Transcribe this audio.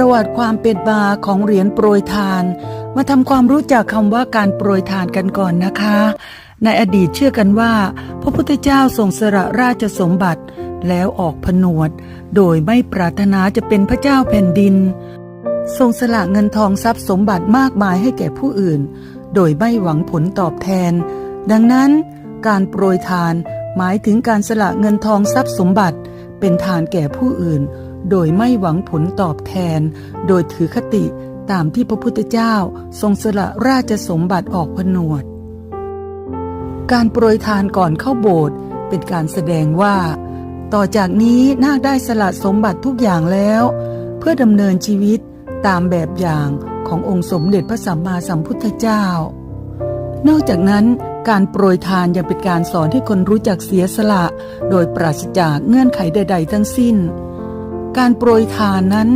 ประวัติความเป็นมาของเหรียญโปรยทาน มาทำความรู้จักคำว่าการโปรยทานกันก่อนนะคะ ในอดีตเชื่อกันว่า พระพุทธเจ้าทรงสละราชสมบัติ แล้วออกผนวด โดยไม่ปรารถนาจะเป็นพระเจ้าแผ่นดิน ทรงสละเงินทองทรัพย์สมบัติมากมายให้แก่ผู้อื่น โดยไม่หวังผลตอบแทน ดังนั้น การโปรยทานหมายถึงการสละเงินทองทรัพย์สมบัติ เป็นทานแก่ผู้อื่น โดยไม่หวังผลตอบแทน โดยถือคติตามที่พระพุทธเจ้าทรงสละราชสมบัติออกผนวด การโปรยทานก่อนเข้าโบสถ์เป็นการแสดงว่า ต่อจากนี้นาคได้สละสมบัติทุกอย่างแล้ว เพื่อดำเนินชีวิตตามแบบอย่างขององค์สมเด็จพระสัมมาสัมพุทธเจ้า นอกจากนั้นการโปรยทานยังเป็นการสอนให้คนรู้จักเสียสละ โดยปราศจากเงื่อนไขใด ๆ ทั้งสิ้น การโปรยทานนั้น